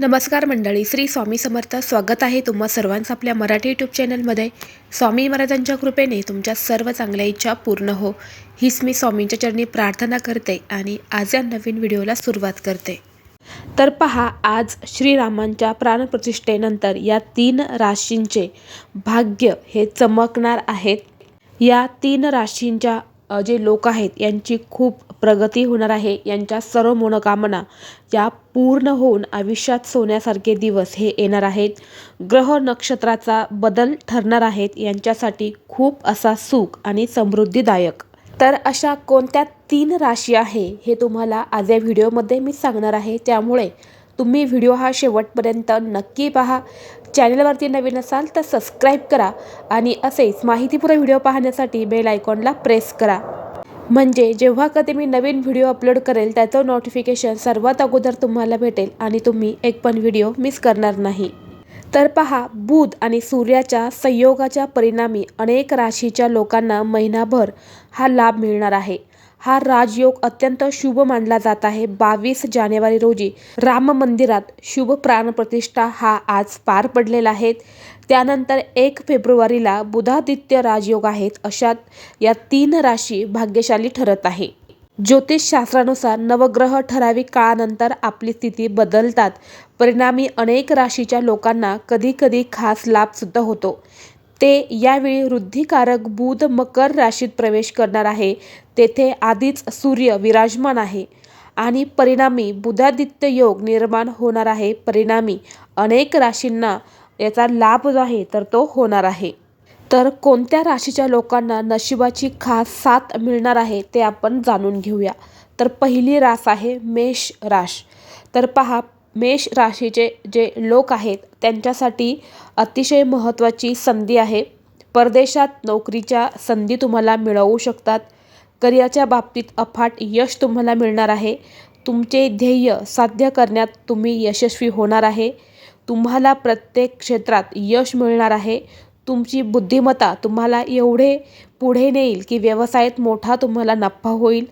नमस्कार मंडळी श्री स्वामी समर्थ स्वागत आहे तुम्हा सर्वांचं आपल्या मराठी यूट्यूब चॅनलमध्ये स्वामी महाराजांच्या कृपेने तुमच्या सर्व चांगल्या इच्छा पूर्ण हो. हीच मी स्वामींच्या चरणी प्रार्थना करते आणि आज या नवीन व्हिडिओला सुरुवात करते. तर पहा आज श्रीरामांच्या प्राणप्रतिष्ठेनंतर या तीन राशींचे भाग्य हे चमकणार आहेत. या तीन राशींच्या जे लोक आहेत यांची खूप प्रगती होणार आहे. यांच्या सर्व मनोकामना या पूर्ण होऊन आयुष्यात सोन्यासारखे दिवस हे येणार आहेत. ग्रह नक्षत्राचा बदल ठरणार आहेत. यांच्यासाठी खूप असा सुख आणि समृद्धीदायक. तर अशा कोणत्या तीन राशी आहे हे तुम्हाला आज या व्हिडिओमध्ये मी सांगणार आहे. त्यामुळे तुम्ही व्हिडिओ हा शेवटपर्यंत नक्की पहा. चॅनलवरती नवीन असाल तर सबस्क्राईब करा आणि असेच माहितीपूर्ण व्हिडिओ पाहण्यासाठी बेल आयकॉनला प्रेस करा. म्हणजे जेव्हा कधी मी नवीन व्हिडिओ अपलोड करेल त्याचं नोटिफिकेशन सर्वात अगोदर तुम्हाला भेटेल आणि तुम्ही एक पण व्हिडिओ मिस करणार नाही. तर पहा बुध आणि सूर्याच्या संयोगाच्या परिणामी अनेक राशीच्या लोकांना महिनाभर हा लाभ मिळणार आहे. हा राजयोग अत्यंत शुभ मानला जात आहे. बावीस जानेवारी रोजी राम मंदिरात शुभ प्राणप्रतिष्ठा हा आज पार पडलेला आहे. त्यानंतर एक फेब्रुवारीला बुधादित्य राजयोग आहेत अशात या तीन राशी भाग्यशाली ठरत आहे. ज्योतिषशास्त्रानुसार नवग्रह ठराविक काळानंतर आपली स्थिती बदलतात. परिणामी अनेक राशीच्या लोकांना कधीकधी खास लाभसुद्धा होतो. ते यावेळी वृद्धिकारक बुध मकर राशीत प्रवेश करणार आहे. तेथे आधीच सूर्य विराजमान आहे आणि परिणामी बुधादित्य योग निर्माण होणार आहे. परिणामी अनेक राशींना याचा लाभ जो आहे तर तो होणार आहे. तर कोणत्या राशीच्या लोकांना नशिबाची खास साथ मिळणार आहे ते आपण जाणून घेऊया. तर पहिली रास आहे मेष राश. तर पहा मेष राशीचे जे लोक आहेत त्यांच्यासाठी अतिशय महत्त्वाची संधी आहे. परदेशात नोकरीच्या संधी तुम्हाला मिळवू शकतात. करिअरच्या बाबतीत अफाट यश तुम्हाला मिळणार आहे. तुमचे ध्येय साध्य करण्यात तुम्ही यशस्वी होणार आहे. तुम्हाला प्रत्येक क्षेत्रात यश मिळणार आहे. तुमची बुद्धिमत्ता तुम्हाला एवढे पुढे नेईल की व्यवसायात मोठा तुम्हाला नफा होईल.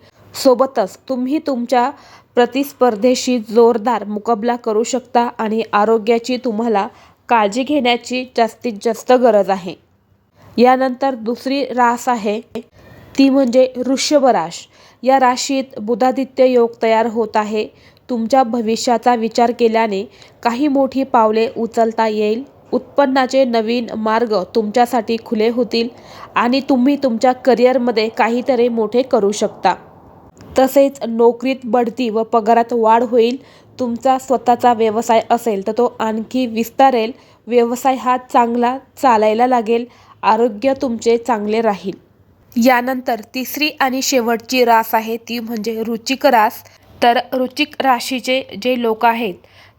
सोबतच तुम्ही तुमच्या प्रतिस्पर्धेशी जोरदार मुकाबला करू शकता आणि आरोग्याची तुम्हाला काळजी घेण्याची जास्तीत जास्त गरज आहे. यानंतर दुसरी रास आहे ती म्हणजे ऋषभ राश. या राशीत बुधादित्य योग तयार होत आहे. तुमच्या भविष्याचा विचार केल्याने काही मोठी पावले उचलता येईल. उत्पन्नाचे नवीन मार्ग तुमच्यासाठी खुले होतील आणि तुम्ही तुमच्या करिअरमध्ये काहीतरी मोठे करू शकता. तसेच नोकरीत बढती व पगारात वाढ होईल तुमचा स्वतःचा व्यवसाय असेल तर तो आणखी विस्तारेल. व्यवसाय हा चांगला चालायला लागेल आरोग्य तुमचे चांगले राहील. यानंतर तिसरी आणि शेवटची रास आहे ती म्हणजे रुचिक रास. तर रुचिक राशीचे जे लोक आहेत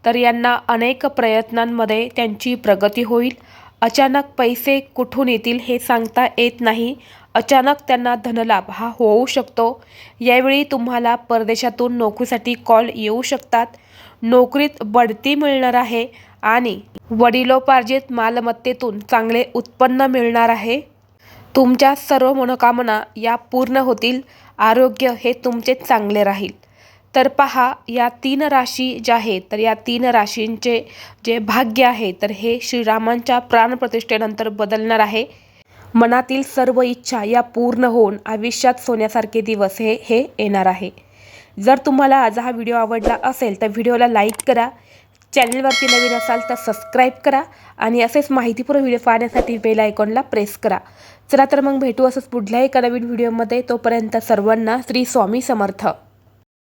तर यांना अनेक प्रयत्नांमध्ये त्यांची प्रगती होईल. अचानक पैसे कुठून येतील हे सांगता येत नाही. अचानक त्यांना धनलाभ हा होऊ शकतो. यावेळी तुम्हाला परदेशातून नोकरीसाठी कॉल येऊ शकतात. नोकरीत बढती मिळणार आहे आणि वडिलोपार्जित मालमत्तेतून चांगले उत्पन्न मिळणार आहे. तुमच्या सर्व मनोकामना या पूर्ण होतील. आरोग्य हे तुमचे चांगले राहील. तर पहा या तीन राशी ज्या आहेत तर या तीन राशींचे जे भाग्य आहे तर हे श्रीरामांच्या प्राणप्रतिष्ठेनंतर बदलणार आहे. मनातील सर्व इच्छा या पूर्ण होऊन आयुष्यात सोन्यासारखे दिवस हे हे येणार आहे. जर तुम्हाला आज हा व्हिडिओ आवडला असेल तर व्हिडिओला लाईक करा. चॅनलवरती नवीन असाल तर सबस्क्राईब करा आणि असेच माहितीपूर्ण व्हिडिओ पाहण्यासाठी बेल आयकॉनला प्रेस करा. चला तर मग भेटू असंच पुढल्या एका नवीन व्हिडिओमध्ये. तोपर्यंत सर्वांना श्री स्वामी समर्थ.